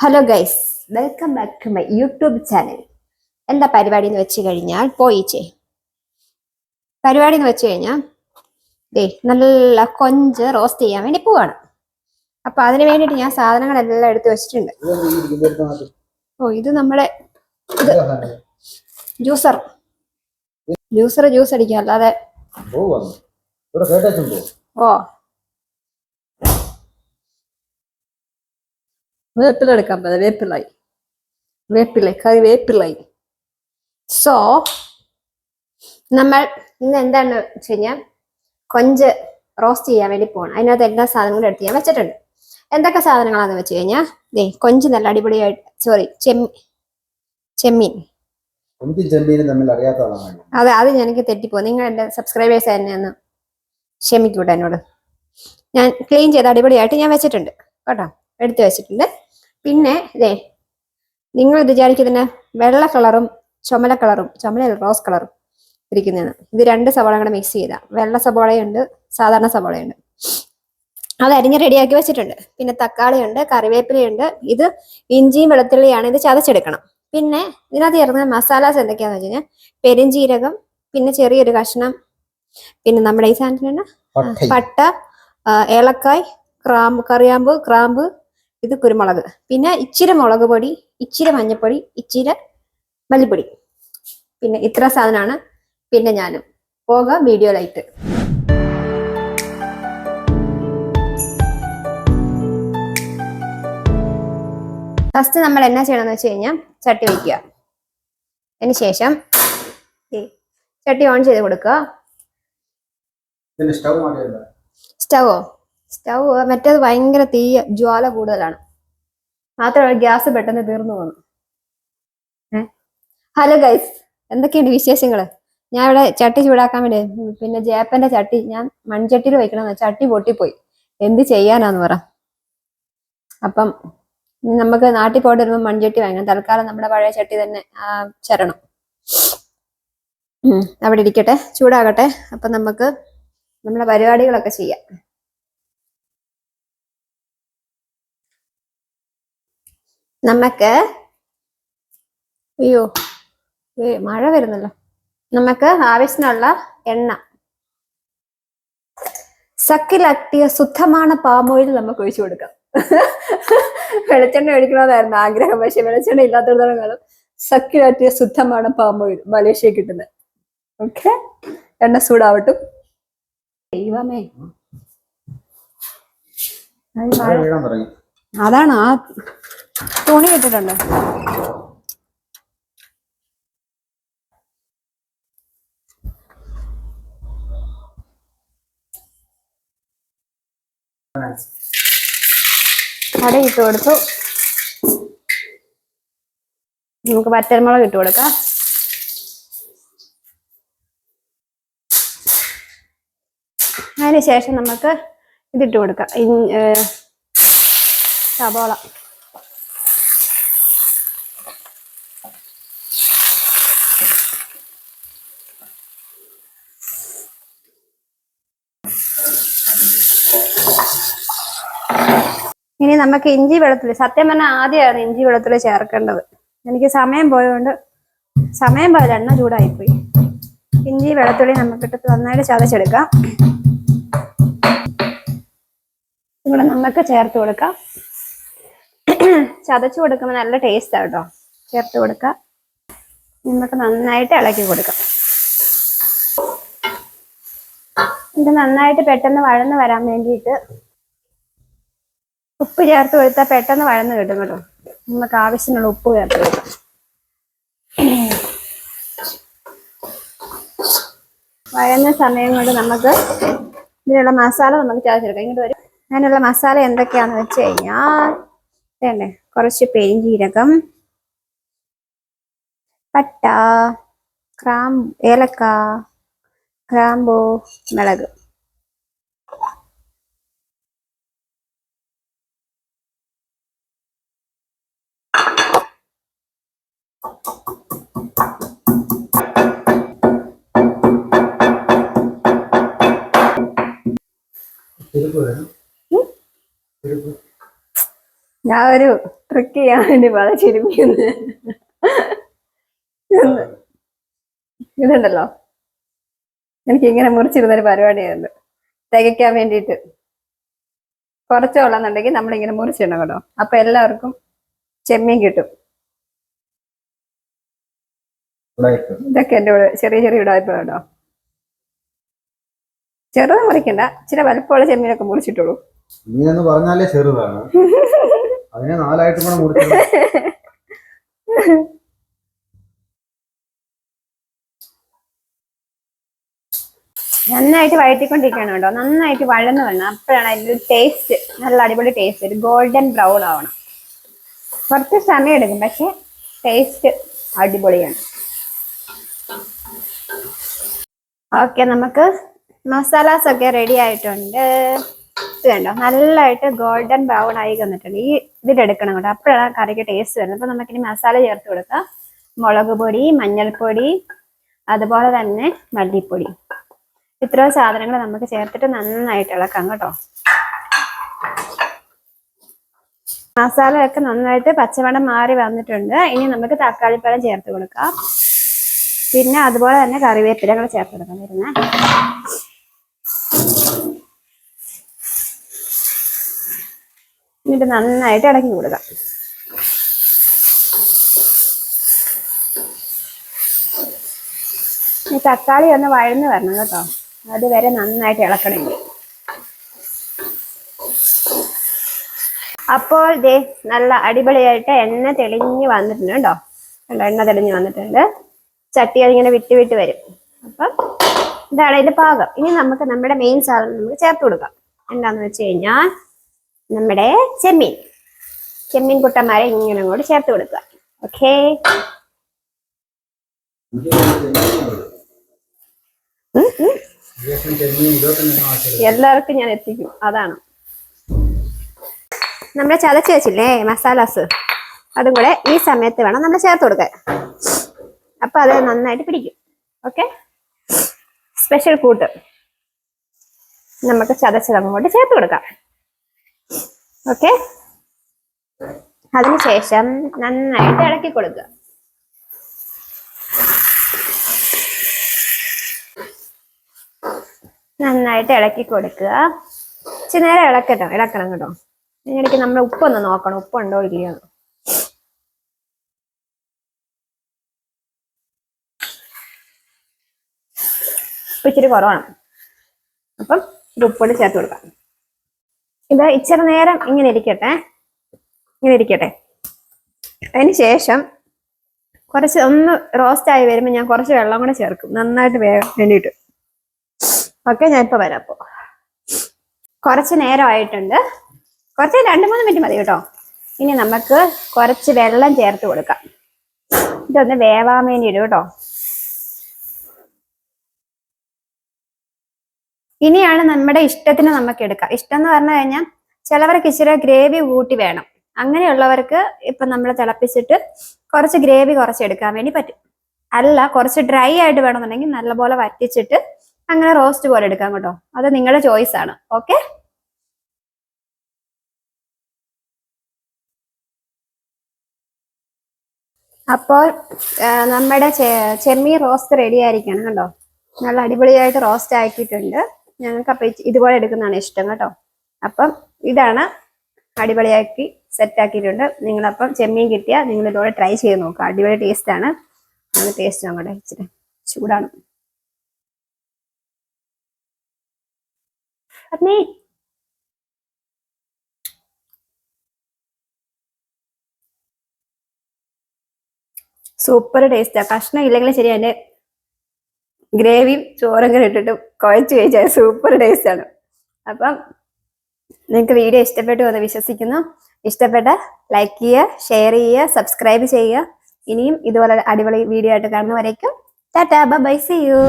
Hello guys welcome back to my YouTube channel എന്താ പരിപാടി എന്ന് വെച്ച് കഴിഞ്ഞാൽ പോയിച്ചേ പരിപാടി എന്ന് വെച്ച് കഴിഞ്ഞാൽ ദേ നല്ല കൊഞ്ച് റോസ്റ്റ് ചെയ്യാൻ വേണ്ടി പോവാണ്. അപ്പൊ അതിന് വേണ്ടിയിട്ട് ഞാൻ സാധനങ്ങളെല്ലാം എടുത്ത് വെച്ചിട്ടുണ്ട്. ഓ ഇത് നമ്മുടെ ജ്യൂസർ. ജ്യൂസർ ജ്യൂസ് അടിക്കുക അല്ലാതെ ഓ. വേപ്പില എടുക്കാൻ പറ്റും വേപ്പിലായി. വേപ്പില കറി വേപ്പിലായി സോ നമ്മൾ ഇന്ന് എന്താണെന്ന് വെച്ച് കഴിഞ്ഞാൽ കൊഞ്ച് റോസ്റ്റ് ചെയ്യാൻ വേണ്ടി പോകണം അതിനകത്ത് എല്ലാ സാധനങ്ങളും എടുത്ത് ഞാൻ വെച്ചിട്ടുണ്ട്. എന്തൊക്കെ സാധനങ്ങളാന്ന് വെച്ച് കഴിഞ്ഞാൽ? ദേ കൊഞ്ച് നല്ല അടിപൊളിയായിട്ട് സോറി ചെമ്മീൻ. ചെമ്മീൻ. അതെ അത് എനിക്ക് തെറ്റിപ്പോ നിങ്ങൾ എന്റെ സബ്സ്ക്രൈബേഴ്സ് തന്നെ ഒന്ന് ക്ഷമിക്കൂട്ടെ എന്നോട്. ഞാൻ ക്ലീൻ ചെയ്ത് അടിപൊളിയായിട്ട് ഞാൻ വെച്ചിട്ടുണ്ട്. കേട്ടോ? എടുത്ത് വെച്ചിട്ടുണ്ട്. പിന്നെ ഇതേ നിങ്ങൾ വിചാരിക്കുന്നതിന് വെള്ള കളറും ചുമല കളറും ചുമല റോസ് കളറും ഇരിക്കുന്നതാണ്. ഇത് രണ്ട് സവാള കൂടെ മിക്സ് ചെയ്ത. വെള്ള സവാളയുണ്ട് സാധാരണ സവാളയുണ്ട്. അത് അരിഞ്ഞ് റെഡിയാക്കി വെച്ചിട്ടുണ്ട്. പിന്നെ തക്കാളിയുണ്ട് കറിവേപ്പിലയുണ്ട്. ഇത് ഇഞ്ചിയും വെളുത്തുള്ളിയാണ് ഇത് ചതച്ചെടുക്കണം. പിന്നെ ഇതിനകത്ത് ചേർന്ന മസാലാസ് എന്തൊക്കെയാന്ന് വെച്ച് കഴിഞ്ഞാൽ പെരുംജീരകം പിന്നെ ചെറിയൊരു കഷ്ണം പിന്നെ നമ്മുടെ ഈ സാധനത്തിന് പട്ട. ഏലക്കായ് ക്രാമ്പ് കറിയാമ്പ് ക്രാമ്പ് ഇത് കുരുമുളക്. പിന്നെ ഇച്ചിരി മുളക് പൊടി ഇച്ചിരി മഞ്ഞൾപ്പൊടി ഇച്ചിരി മല്ലിപ്പൊടി. പിന്നെ ഇത്ര സാധനമാണ്. പിന്നെ ഞാനും. പോകാം വീഡിയോ ലൈറ്റ്. ഫസ്റ്റ് നമ്മൾ എന്നാ ചെയ്യണമെന്ന് വെച്ച് കഴിഞ്ഞാൽ ചട്ടി വയ്ക്കുക അതിന് ശേഷം ചട്ടി ഓൺ ചെയ്ത് കൊടുക്കുക. സ്റ്റവ്? സ്റ്റവോ മറ്റേത് ഭയങ്കര തീ ജ്വാല കൂടുതലാണ്. മാത്രമല്ല ഗ്യാസ് പെട്ടെന്ന് തീർന്നു പോകുന്നു ഹലോ ഗൈസ് എന്തൊക്കെയുണ്ട് വിശേഷങ്ങൾ ഞാൻ ഇവിടെ ചട്ടി ചൂടാക്കാൻ വേണ്ടി പിന്നെ ജേപ്പന്റെ ചട്ടി ഞാൻ മൺചട്ടിയിൽ വയ്ക്കണമെന്ന് ചട്ടി പൊട്ടിപ്പോയി. എന്ത് ചെയ്യാനാന്ന് പറ. അപ്പം നമുക്ക് നാട്ടിൽ പോയിട്ട് വരുമ്പോൾ മൺചട്ടി വാങ്ങണം തൽക്കാലം നമ്മുടെ പഴയ ചട്ടി തന്നെ ചരണം. അവിടെ ഇരിക്കട്ടെ ചൂടാകട്ടെ. അപ്പൊ നമുക്ക് നമ്മളെ പരിപാടികളൊക്കെ ചെയ്യാം. നമുക്ക് അയ്യോ ഏ, മഴ വരുന്നല്ലോ. നമുക്ക് ആവശ്യത്തിനുള്ള എണ്ണ. സക്കിലട്ടിയ ശുദ്ധമാണ് പാമോയിൽ നമുക്ക് ഒഴിച്ചു കൊടുക്കാം. വെളിച്ചെണ്ണ ഒഴിക്കണമെന്നായിരുന്നു ആഗ്രഹം പക്ഷെ വെളിച്ചെണ്ണ ഇല്ലാത്തടത്തോളം കാലം സക്കിലട്ടിയ ശുദ്ധമാണ് പാമോയിൽ മലേഷ്യ കിട്ടുന്നത്. ഓക്കെ? എണ്ണ സൂടാവട്ടും ദൈവമേ. അതാണ് ആ തുണി ഇട്ടിട്ടുണ്ട്. കടയിട്ട് കൊടുത്തു. നമുക്ക് വറ്റൽമുളക് ഇട്ട് കൊടുക്കാം. അതിന് ശേഷം നമുക്ക് ഇതിട്ട് കൊടുക്കാം. സബോള ഇനി നമുക്ക് ഇഞ്ചി വെളുത്തുള്ളി. സത്യം പറഞ്ഞാൽ ആദ്യമാണ് ഇഞ്ചി വെളുത്തുള്ളി ചേർക്കേണ്ടത്. എനിക്ക് സമയം പോയതുകൊണ്ട് സമയം പോയത് എണ്ണ ചൂടായിപ്പോയി. ഇഞ്ചി വെളുത്തുള്ളി നമുക്കിട്ട് നന്നായിട്ട് ചതച്ചെടുക്കാം. ഇവിടെ നമുക്ക് ചേർത്ത് കൊടുക്കാം. ചതച്ചു കൊടുക്കുമ്പോൾ നല്ല ടേസ്റ്റ് കേട്ടോ. ചേർത്ത് കൊടുക്കാം. നമുക്ക് നന്നായിട്ട് ഇളക്കി കൊടുക്കാം. ഇത് നന്നായിട്ട് പെട്ടെന്ന് വഴന്ന് വരാൻ വേണ്ടിയിട്ട് ഉപ്പ് ചേർത്ത് കൊടുത്താൽ പെട്ടെന്ന് വഴന്ന് കിട്ടും കേട്ടോ. നമുക്ക് ആവശ്യമുള്ള ഉപ്പ് ചേർത്ത് കൊടുക്കാം. വഴന്ന സമയം കൊണ്ട് നമുക്ക് ഇതിനുള്ള മസാല നമുക്ക് ചേർത്തെടുക്കാം ഇങ്ങോട്ട് വരും. അതിനുള്ള മസാല എന്തൊക്കെയാണെന്ന് വെച്ച് കഴിഞ്ഞാൽ വേണ്ടേ കുറച്ച് പെരിഞ്ചീരകം പട്ട ക്രാം ഏലക്ക ക്രാമ്പു മിളക്. ഞാൻ ഒരു ട്രിക്ക് ചെയ്യാൻ വേണ്ടി വളച്ചിരിപ്പിക്കുന്നു ഇതുണ്ടല്ലോ. എനിക്ക് ഇങ്ങനെ മുറിച്ചിരുന്നൊരു പരിപാടിയായിരുന്നു. തികയ്ക്കാൻ വേണ്ടിയിട്ട്. കുറച്ച് ഉള്ളെന്നുണ്ടെങ്കിൽ നമ്മളിങ്ങനെ മുറിച്ചിടണം കേട്ടോ. അപ്പൊ എല്ലാവർക്കും ചെമ്മീൻ കിട്ടും. ഇതൊക്കെ എന്റെ കൂടെ ചെറിയ ചെറിയ ഇടായ്പ കേട്ടോ ചെറുത് മുറിക്കണ്ട. ഇച്ചിരി വലുപ്പമുള്ള ചെമ്മീനൊക്കെ മുറിച്ചിട്ടുള്ളൂ. മീനെന്ന് പറഞ്ഞാലേ ചെറുതാണ്. അതിനെ നാലായിട്ട് കൂടെ മുറിച്ചു നന്നായിട്ട് വഴറ്റിക്കൊണ്ടിരിക്കണം കേട്ടോ. നന്നായിട്ട് വഴന്ന് വേണം അപ്പോഴാണ് അതിന്റെ ഒരു ടേസ്റ്റ് നല്ല അടിപൊളി ടേസ്റ്റ് ഒരു ഗോൾഡൻ ബ്രൗൺ ആവണം. കുറച്ച് സമയം എടുക്കും പക്ഷെ ടേസ്റ്റ് അടിപൊളിയാണ്. ഓക്കെ നമുക്ക് മസാലാസ് ഒക്കെ റെഡി ആയിട്ടുണ്ട്. ഇത് കണ്ടോ? നല്ലതായിട്ട് ഗോൾഡൻ ബ്രൗൺ ആയി വന്നിട്ടുണ്ട്. ഈ ഇതിലെടുക്കണം കേട്ടോ. അപ്പോഴാണ് കറിക്ക് ടേസ്റ്റ് വരുന്നത്. അപ്പൊ നമുക്കിനി മസാല ചേർത്ത് കൊടുക്കാം. മുളക് പൊടി മഞ്ഞൾപ്പൊടി അതുപോലെ തന്നെ മല്ലിപ്പൊടി. ഇത്രയും സാധനങ്ങൾ നമുക്ക് ചേർത്തിട്ട് നന്നായിട്ട് ഇളക്കാം കേട്ടോ. മസാലയൊക്കെ നന്നായിട്ട് പച്ചമണം മാറി വന്നിട്ടുണ്ട്. ഇനി നമുക്ക് തക്കാളിപ്പഴം ചേർത്ത് കൊടുക്കാം. പിന്നെ അതുപോലെ തന്നെ കറിവേപ്പില ചേർത്ത് ചേർത്തെടുക്കാൻ വരുന്ന എന്നിട്ട് നന്നായിട്ട് ഇളക്കി കൊടുക്കാം ഈ തക്കാളി ഒന്ന് വഴന്ന് വരണം കേട്ടോ. അതുവരെ നന്നായിട്ട് ഇളക്കണമെങ്കിൽ. അപ്പോൾ ദേ നല്ല അടിപൊളിയായിട്ട് എണ്ണ തെളിഞ്ഞ് വന്നിട്ടുണ്ട് കേട്ടോ. കണ്ടോ? എണ്ണ തെളിഞ്ഞ് വന്നിട്ടുണ്ട്. ചട്ടി അതിങ്ങനെ വിട്ട് വിട്ട് വരും. അപ്പം ഇതാണ് അതിന്റെ പാകം. ഇനി നമുക്ക് നമ്മുടെ മെയിൻ സാധനം നമുക്ക് ചേർത്ത് കൊടുക്കാം. എന്താന്ന് വെച്ച് കഴിഞ്ഞാൽ നമ്മുടെ ചെമ്മീൻ. ചെമ്മീൻ കുട്ടന്മാരെ ഇങ്ങനെ കൂടി ചേർത്ത് കൊടുക്കുക. ഓക്കേ എല്ലാവർക്കും ഞാൻ എത്തിക്കും. അതാണ്. നമ്മൾ ചതച്ച് വെച്ചില്ലേ മസാലാസ്? അതും കൂടെ ഈ സമയത്ത് വേണം നമ്മൾ ചേർത്ത് കൊടുക്കാൻ. അപ്പൊ അത് നന്നായിട്ട് പിടിക്കും. ഓക്കെ സ്പെഷ്യൽ കൂട്ട് നമുക്ക് ചതച്ചതങ്ങോട്ട് ചേർത്ത് കൊടുക്കാം. ഓക്കെ അതിനുശേഷം നന്നായിട്ട് ഇളക്കി കൊടുക്കുക. നന്നായിട്ട് ഇളക്കി കൊടുക്കുക. ഇച്ചിരി നേരം ഇളക്കട്ടോ ഇളക്കണം കേട്ടോ. ഇതിനിടയ്ക്ക് നമ്മൾ ഉപ്പൊന്ന് നോക്കണം. ഉപ്പുണ്ടോ ഇല്ലയോ ഉപ്പ് ഇച്ചിരി കുറവാണ്. അപ്പം ഇത് ഉപ്പൊടി ചേർത്ത് കൊടുക്കാം. ഇത് ഇച്ചിരി നേരം ഇങ്ങനെ ഇരിക്കട്ടെ. ഇങ്ങനെ ഇരിക്കട്ടെ. അതിന് ശേഷം കുറച്ച് ഒന്ന് റോസ്റ്റ് ആയി വരുമ്പോൾ ഞാൻ കുറച്ച് വെള്ളം കൂടെ ചേർക്കും. നന്നായിട്ട് വേഗം വേണ്ടിയിട്ട്. ഓക്കെ ഞാൻ ഇപ്പൊ വരാം അപ്പോ. കുറച്ച് നേരം ആയിട്ടുണ്ട്. കുറച്ച് രണ്ട് മൂന്ന് മിനിറ്റ് മതി കേട്ടോ. ഇനി നമുക്ക് കുറച്ച് വെള്ളം ചേർത്ത് കൊടുക്കാം. ഇതൊന്ന് വേവാൻ വേണ്ടി ഇടും കേട്ടോ. ഇനിയാണ് നമ്മുടെ ഇഷ്ടത്തിന് നമുക്ക് എടുക്കാം ഇഷ്ടം എന്ന് പറഞ്ഞു കഴിഞ്ഞാൽ ചിലവർക്ക് ഇച്ചിരി ഗ്രേവി കൂട്ടി വേണം. അങ്ങനെയുള്ളവർക്ക് ഇപ്പം നമ്മൾ തിളപ്പിച്ചിട്ട് കുറച്ച് ഗ്രേവി കുറച്ച് എടുക്കാൻ വേണ്ടി പറ്റും. അല്ല കുറച്ച് ഡ്രൈ ആയിട്ട് വേണമെന്നുണ്ടെങ്കിൽ നല്ലപോലെ വറ്റിച്ചിട്ട് അങ്ങനെ റോസ്റ്റ് പോലെ എടുക്കാം കേട്ടോ. അത് നിങ്ങളുടെ ചോയ്സ് ആണ്. ഓക്കെ? അപ്പോൾ നമ്മുടെ ചെമ്മീൻ റോസ്റ്റ് റെഡി ആയിരിക്കണം കേട്ടോ. നല്ല അടിപൊളിയായിട്ട് റോസ്റ്റ് ആക്കിയിട്ടുണ്ട്. ഞങ്ങൾക്ക് അപ്പം ഇതുപോലെ എടുക്കുന്നതാണ് ഇഷ്ടം കേട്ടോ. അപ്പം ഇതാണ് അടിപൊളിയാക്കി സെറ്റാക്കിയിട്ടുണ്ട് നിങ്ങളപ്പം ചെമ്മീൻ കിട്ടിയാൽ നിങ്ങൾ ഇതുപോലെ ട്രൈ ചെയ്ത് നോക്കുക അടിപൊളി ടേസ്റ്റ് ആണ്. അത് ടേസ്റ്റ് നോക്കട്ടെ ഇച്ചിരി. ചൂടാണ്. സൂപ്പർ ടേസ്റ്റാ കഷ്ണം ഇല്ലെങ്കിൽ ശരി അതിന്റെ ഗ്രേവിയും ചോറും കൂടെ ഇട്ടിട്ട് കുഴച്ച് കഴിച്ചാൽ സൂപ്പർ ടേസ്റ്റ് ആണ്. അപ്പം നിങ്ങൾക്ക് വീഡിയോ ഇഷ്ടപ്പെട്ടു എന്ന് വിശ്വസിക്കുന്നു. ഇഷ്ടപ്പെട്ട ലൈക്ക് ചെയ്യുക ഷെയർ ചെയ്യുക സബ്സ്ക്രൈബ് ചെയ്യുക. ഇനിയും ഇതുപോലെ അടിപൊളി വീഡിയോ ആയിട്ട് കാണുന്നവരേക്കും. Tata bye see you